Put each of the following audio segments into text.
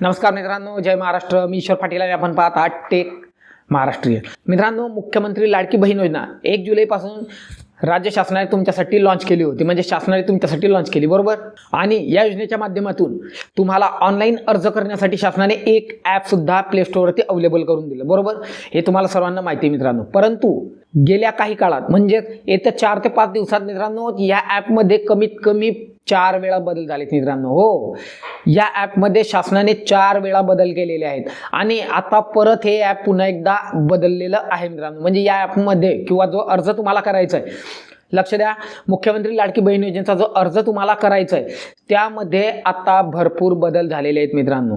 नमस्कार मित्रांनो जय महाराष्ट्र. मी ईश्वर पाटील आणि आपण पाहत आठ टेक महाराष्ट्रीय. मित्रांनो मुख्यमंत्री लाडकी बहीण योजना. एक जुलैपासून राज्य शासनाने तुमच्यासाठी लॉन्च केली होती. म्हणजे शासनाने तुमच्यासाठी लॉन्च केली बरोबर? आणि या योजनेच्या माध्यमातून तुम्हाला ऑनलाईन अर्ज करण्यासाठी शासनाने एक ॲपसुद्धा प्ले स्टोअरवरती अवेलेबल करून दिलं बरोबर? हे तुम्हाला सर्वांना माहिती आहे मित्रांनो. परंतु गेल्या काही काळात म्हणजे येत्या चार ते पाच दिवसात मित्रांनो या ॲपमध्ये कमीत कमी चार वेळा बदल झालेत मित्रांनो हो. या ॲपमध्ये शासनाने चार वेळा बदल केलेले आहेत. आणि आता परत हे ॲप पुन्हा एकदा बदललेलं आहे मित्रांनो. म्हणजे या ॲपमध्ये किंवा जो अर्ज तुम्हाला करायचा आहे लक्ष द्या. मुख्यमंत्री लाडकी बहीण योजनेचा जो अर्ज तुम्हाला करायचा आहे त्यामध्ये आता भरपूर बदल झालेले आहेत मित्रांनो.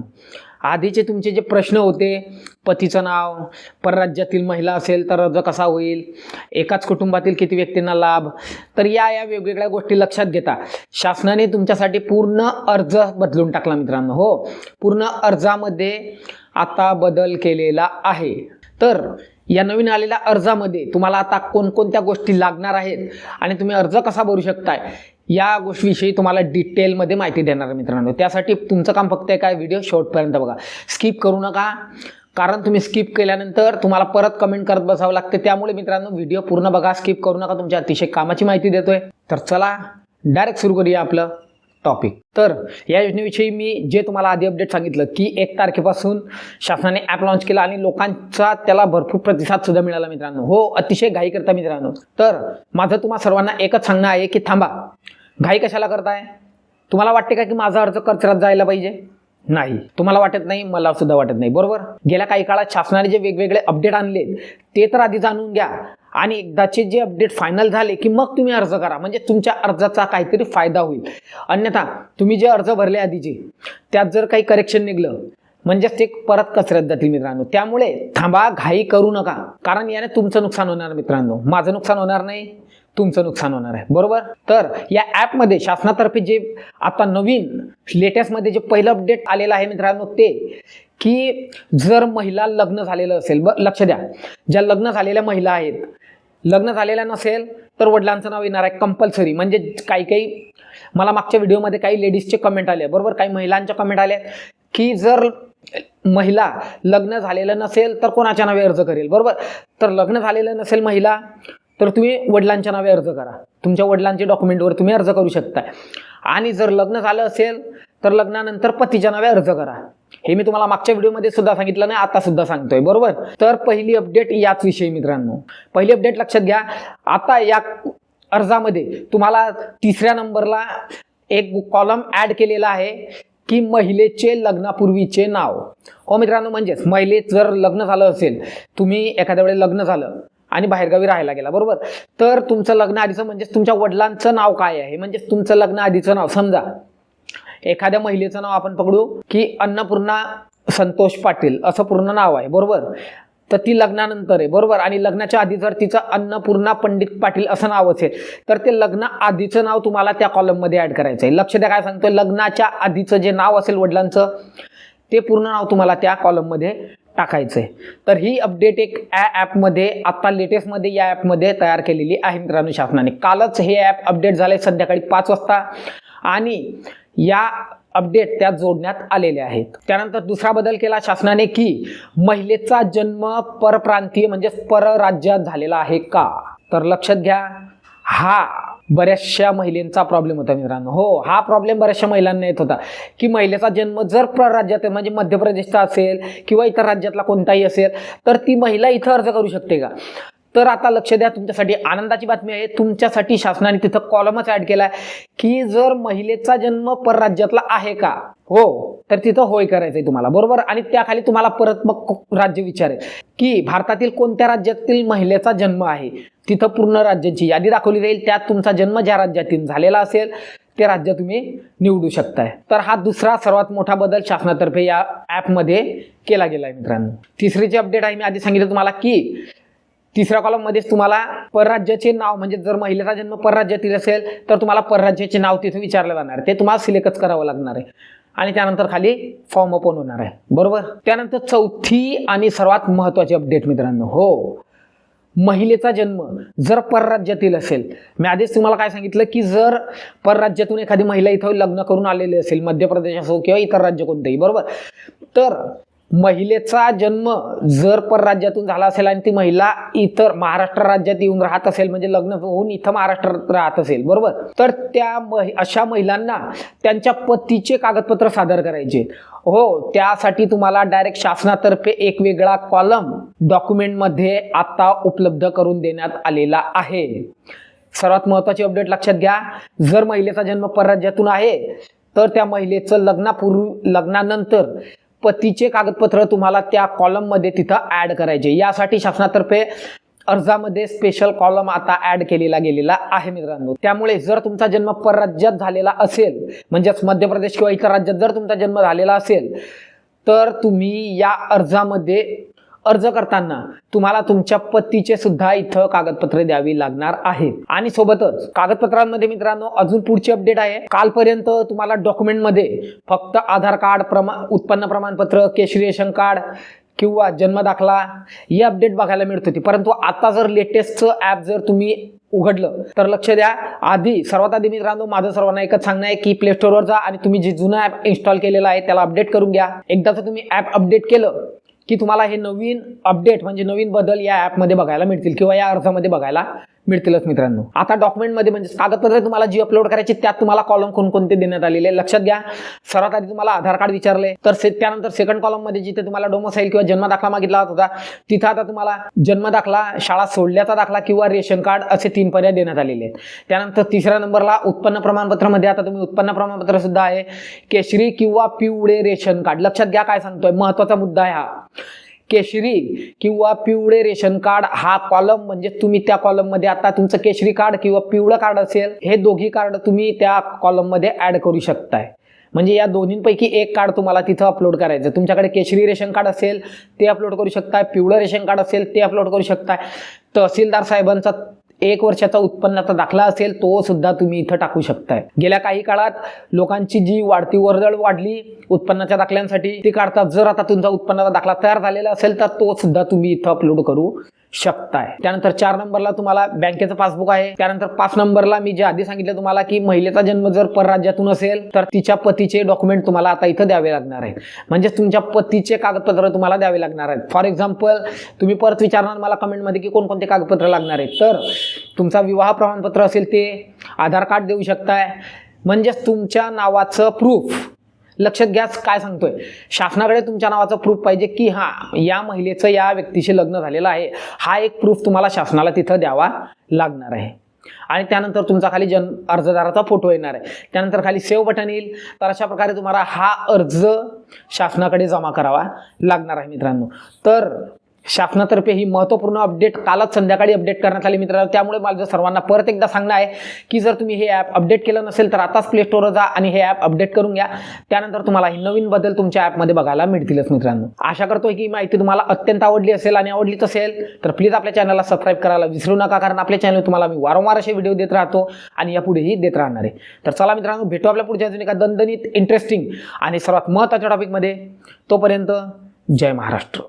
आधीचे तुमचे जे प्रश्न होते पतीचं नाव परराज्यातील महिला असेल तर अर्ज कसा होईल एकाच कुटुंबातील किती व्यक्तींना लाभ तर या या वेगवेगळ्या गोष्टी लक्षात घेता. शासनाने तुमच्यासाठी पूर्ण अर्ज बदलून टाकला मित्रांनो हो. पूर्ण अर्जामध्ये आता बदल केलेला आहे. तर या नवीन आलेल्या अर्जामध्ये तुम्हाला आता कोणकोणत्या गोष्टी लागणार आहेत आणि तुम्ही अर्ज कसा भरू शकताय या गोष्टीविषयी तुम्हाला डिटेलमध्ये माहिती देणार आहे मित्रांनो. त्यासाठी तुमचं काम फक्त आहे काय व्हिडिओ शेवटपर्यंत बघा. स्किप करू नका. कारण तुम्ही स्किप केल्यानंतर तुम्हाला परत कमेंट करत बसावं लागते. त्यामुळे मित्रांनो व्हिडिओ पूर्ण बघा. स्किप करू नका. तुमच्या अतिशय कामाची माहिती देतोय. तर चला डायरेक्ट सुरू करूया आपलं. टॉपिक तर या योजनेविषयी मी जे तुम्हाला आधी अपडेट सांगितलं की एक तारखेपासून शासनाने ॲप लॉन्च केला आणि लोकांचा त्याला भरपूर प्रतिसाद सुद्धा मिळाला मित्रांनो. हो अतिशय घाई करता मित्रांनो. तर माझं तुम्हा सर्वांना एकच सांगणं आहे की थांबा. घाई कशाला करताय? तुम्हाला वाटते का की माझा अर्ज कचऱ्यात जायला पाहिजे? नाही. तुम्हाला वाटत नाही मला सुद्धा वाटत नाही. बरोबर? गेल्या काही काळात शासनाने जे वेगवेगळे अपडेट आणले ते तर आधी जाणून घ्या. आणि एकदाचे जे अपडेट फायनल झाले की मग तुम्ही अर्ज करा. म्हणजे तुमच्या अर्जाचा काहीतरी फायदा होईल. अन्यथा तुम्ही जे अर्ज भरले आधीचे त्यात जर काही करेक्शन निघलं म्हणजेच ते परत कचऱ्यात जातील मित्रांनो. त्यामुळे थांबा घाई करू नका. कारण याने तुमचं नुकसान होणार मित्रांनो. माझं नुकसान होणार नाही तुमचं नुकसान होणार आहे. बरोबर? तर या ॲपमध्ये शासनातर्फे जे आता नवीन लेटेस्टमध्ये जे पहिलं अपडेट आलेलं आहे मित्रांनो ते की जर महिला लग्न झालेलं असेल ब लक्ष द्या. ज्या लग्न झालेल्या महिला आहेत लग्न झालेलं नसेल तर वडिलांचं नाव येणार आहे कंपल्सरी म्हणजे काही काही मला मागच्या व्हिडिओमध्ये काही लेडीजचे कमेंट आले. बरोबर? काही महिलांच्या कमेंट आल्या की जर महिला लग्न झालेलं नसेल तर कोणाच्या नावे अर्ज करेल? बरोबर? तर लग्न झालेलं नसेल महिला तर तुम्ही वडिलांच्या नावे अर्ज करा. तुमच्या वडिलांच्या डॉक्युमेंटवर तुम्ही अर्ज करू शकता आणि जर लग्न झालं असेल तर लग्नानंतर पतीच्या नावे अर्ज करा. हे मी तुम्हाला मागच्या व्हिडिओमध्ये सुद्धा सांगितलं नाही आता सुद्धा सांगतोय बरोबर? तर पहिली अपडेट याच विषयी मित्रांनो. पहिली अपडेट लक्षात घ्या आता या अर्जामध्ये तुम्हाला तिसऱ्या नंबरला एक कॉलम ॲड केलेला आहे की महिलेचे लग्नापूर्वीचे नाव. हो मित्रांनो म्हणजेच महिलेत जर लग्न झालं असेल तुम्ही एखाद्या वेळेस लग्न झालं आणि बाहेरगावी राहायला गेला बरोबर? तर तुमचं लग्न आधीचं म्हणजेच तुमच्या वडिलांचं नाव काय आहे? म्हणजेच तुमचं लग्न आधीचं नाव समजा. एखाद्या महिलेचं नाव आपण पकडू की अन्नपूर्णा संतोष पाटील असं पूर्ण नाव आहे बरोबर? तर ती लग्नानंतर आहे बरोबर? आणि लग्नाच्या आधी जर तिचं अन्नपूर्णा पंडित पाटील असं नाव असेल तर ते लग्न आधीचं नाव तुम्हाला त्या कॉलममध्ये ॲड करायचं आहे लक्ष द्या काय सांगतो लग्नाच्या आधीचं जे नाव असेल वडिलांचं ते पूर्ण नाव तुम्हाला त्या कॉलममध्ये टाकायचं आहे तर ही अपडेट एक ॲपमध्ये आत्ता लेटेस्टमध्ये या ॲपमध्ये तयार केलेली आहे मित्रांनो शासनाने. कालच हे ॲप अपडेट झाले संध्याकाळी पाच वाजता. आणि या अपडेट त्यात जोडण्यात आलेले आहेत. त्यानंतर दुसरा बदल केला शासनाने की महिलेचा जन्म परप्रांतीय म्हणजे परराज्यात झालेला आहे का? तर लक्षात घ्या हा बऱ्याचशा महिलांचा प्रॉब्लेम होता मित्रांनो. हो हा प्रॉब्लेम बऱ्याचशा महिलांना येत होता. की महिलेचा जन्म जर परराज्यात म्हणजे मध्य प्रदेशचा असेल किंवा इतर राज्यातला कोणताही असेल तर ती महिला इथं अर्ज करू शकते का? तर आता लक्ष द्या तुमच्यासाठी आनंदाची बातमी आहे. तुमच्यासाठी शासनाने तिथं कॉलमच ऍड केला आहे की जर महिलेचा जन्म परराज्यातला आहे का? हो तर तिथं होय करायचं आहे तुम्हाला बरोबर? आणि त्याखाली तुम्हाला परत मग राज्य विचारेल की भारतातील कोणत्या राज्यातील महिलेचा जन्म आहे? तिथं पूर्ण राज्याची यादी दाखवली जाईल. त्यात तुमचा जन्म ज्या राज्यातील झालेला असेल ते राज्य तुम्ही निवडू शकताय. तर हा दुसरा सर्वात मोठा बदल शासनातर्फे या ॲपमध्ये केला गेला आहे मित्रांनो. तिसरीची अपडेट आहे मी आधी सांगितलं तुम्हाला की तिसऱ्या कॉलममध्येच तुम्हाला परराज्याचे नाव म्हणजे जर महिलेचा जन्म परराज्यातील असेल तर तुम्हाला परराज्याचे नाव तिथे विचारलं जाणार. ते तुम्हाला सिलेक्टच करावं लागणार आहे. आणि त्यानंतर खाली फॉर्म ओपन होणार आहे. बरोबर? त्यानंतर चौथी आणि सर्वात महत्त्वाची अपडेट मित्रांनो हो. महिलेचा जन्म जर परराज्यातील असेल मी आधीच तुम्हाला काय सांगितलं की जर परराज्यातून एखादी महिला इथं लग्न करून आलेली असेल मध्य प्रदेश असो किंवा इतर राज्य कोणतेही बरोबर? तर महिलेचा जन्म जर परराज्यातून झाला असेल आणि ती महिला इतर महाराष्ट्र राज्यात येऊन राहत असेल म्हणजे लग्न होऊन इथं महाराष्ट्रात राहत असेल बरोबर? तर त्या महि अशा महिलांना त्यांच्या पतीचे कागदपत्र सादर करायचे. हो त्यासाठी तुम्हाला डायरेक्ट शासनातर्फे एक वेगळा कॉलम डॉक्युमेंटमध्ये आता उपलब्ध करून देण्यात आलेला आहे. सर्वात महत्त्वाची अपडेट लक्षात घ्या. जर महिलेचा जन्म परराज्यातून आहे तर त्या महिलेचं लग्नापूर्वी लग्नानंतर पतीचे कागदपत्र तुम्हाला त्या कॉलममध्ये तिथं ॲड करायचे. यासाठी शासनातर्फे अर्जामध्ये स्पेशल कॉलम आता ॲड केलेला गेलेला आहे मित्रांनो. त्यामुळे जर तुमचा जन्म परराज्यात झालेला असेल म्हणजेच मध्य प्रदेश किंवा इतर राज्यात जर तुमचा जन्म झालेला असेल तर तुम्ही या अर्जामध्ये अर्ज करताना तुम्हाला तुमच्या पतीचे सुद्धा इथं कागदपत्रे द्यावी लागणार आहेत. आणि सोबतच कागदपत्रांमध्ये मित्रांनो अजून पुढची अपडेट आहे. कालपर्यंत तुम्हाला डॉक्युमेंटमध्ये फक्त आधार कार्ड प्रमा उत्पन्न प्रमाणपत्र केशरी रेशन कार्ड किंवा जन्म दाखला ही अपडेट बघायला मिळत होती. परंतु आता जर लेटेस्टचं ॲप जर तुम्ही उघडलं तर लक्ष द्या. आधी सर्वात आधी मित्रांनो माझं सर्वांना एकच सांगणं आहे की प्ले स्टोरवर जा आणि तुम्ही जे जुनं ॲप इन्स्टॉल केलेलं आहे त्याला अपडेट करून घ्या. एकदाचं तुम्ही ॲप अपडेट केलं की तुम्हाला हे नवीन अपडेट म्हणजे नवीन बदल या ॲपमध्ये बघायला मिळतील किंवा या अर्जामध्ये बघायला मिळतीलच मित्रांनो. आता डॉक्युमेंटमध्ये म्हणजे कागदपत्रे तुम्हाला जी अपलोड करायची त्यात तुम्हाला कॉलम कोणकोणते देण्यात आलेले लक्षात घ्या. सर्वात आधी तुम्हाला आधार कार्ड विचारले. तर से त्यानंतर सेकंड कॉलममध्ये जिथे तुम्हाला डोमोसाईल किंवा जन्म दाखला मागितला होता तिथं आता तुम्हाला जन्म दाखला शाळा सोडल्याचा दाखला किंवा रेशन कार्ड असे तीन पर्याय देण्यात आलेले आहेत. त्यानंतर तिसऱ्या नंबरला उत्पन्न प्रमाणपत्रामध्ये आता तुम्ही उत्पन्न प्रमाणपत्र सुद्धा आहे. केशरी किंवा पिवळे रेशन कार्ड. लक्षात घ्या काय सांगतोय. महत्त्वाचा मुद्दा आहे हा. केशरी किंवा पिवळे रेशन कार्ड हा कॉलम म्हणजे तुम्ही त्या कॉलममध्ये आता तुमचं केशरी कार्ड किंवा पिवळं कार्ड असेल हे दोघी कार्ड तुम्ही त्या कॉलममध्ये ॲड करू शकताय. म्हणजे या दोन्हींपैकी एक कार्ड तुम्हाला तिथं अपलोड करायचं. तुमच्याकडे केशरी रेशन कार्ड असेल ते अपलोड करू शकताय. पिवळं रेशन कार्ड असेल ते अपलोड करू शकताय. तहसीलदार साहेबांचा एक वर्षाचा उत्पन्नाचा दाखला असेल तो सुद्धा तुम्ही इथं टाकू शकताय. गेल्या काही काळात लोकांची जी वाढती वर्दळ वाढली उत्पन्नाच्या दाखल्यांसाठी ती काढतात जर आता तुमचा उत्पन्नाचा दाखला तयार झालेला असेल तर तो सुद्धा तुम्ही इथं अपलोड करू. शकताय. त्यानंतर चार नंबरला तुम्हाला बँकेचं पासबुक आहे. त्यानंतर पाच नंबरला मी जे आधी सांगितलं तुम्हाला की महिलेचा जन्म जर परराज्यातून असेल तर तिच्या पतीचे डॉक्युमेंट तुम्हाला आता इथं द्यावे लागणार आहे म्हणजेच तुमच्या पतीचे कागदपत्र तुम्हाला द्यावे लागणार आहेत. फॉर एक्झाम्पल तुम्ही परत विचारणार मला कमेंटमध्ये की कोणकोणते कागदपत्र लागणार आहेत. तर तुमचा विवाह प्रमाणपत्र असेल ते आधार कार्ड देऊ शकताय. म्हणजेच तुमच्या नावाचं प्रूफ लक्षात घ्या काय सांगतोय. शासनाकडे तुमच्या नावाचं प्रूफ पाहिजे की हां या महिलेचं या व्यक्तीशी लग्न झालेलं आहे. हा एक प्रूफ तुम्हाला शासनाला तिथं द्यावा लागणार आहे. आणि त्यानंतर तुमचा खाली जन अर्जदाराचा फोटो येणार आहे. त्यानंतर खाली सेव्ह बटन येईल. तर अशा प्रकारे तुम्हाला हा अर्ज शासनाकडे जमा करावा लागणार आहे मित्रांनो. तर शासनातर्फे ही महत्त्वपूर्ण अपडेट कालच संध्याकाळी अपडेट करण्यात आली मित्रांनो. त्यामुळे माझं सर्वांना परत एकदा सांगणं आहे की जर तुम्ही हे ॲप अपडेट केलं नसेल तर आताच प्ले स्टोअरवर जा आणि हे ॲप अपडेट करून घ्या. त्यानंतर तुम्हाला ही नवीन बदल तुमच्या ॲपमध्ये बघायला मिळतीलच मित्रांनो. आशा करतो की ही माहिती तुम्हाला अत्यंत आवडली असेल आणि आवडलीच असेल तर प्लीज आपल्या चॅनलला सबस्क्राईब करायला विसरू नका कारण आपल्या चॅनल तुम्हाला मी वारंवार असे व्हिडिओ देत राहतो आणि यापुढेही देत राहणार आहे. तर चला मित्रांनो भेटू आपल्या पुढच्या अजून एका दणदणीत इंटरेस्टिंग आणि सर्वात महत्त्वाच्या टॉपिकमध्ये तोपर्यंत जय महाराष्ट्र.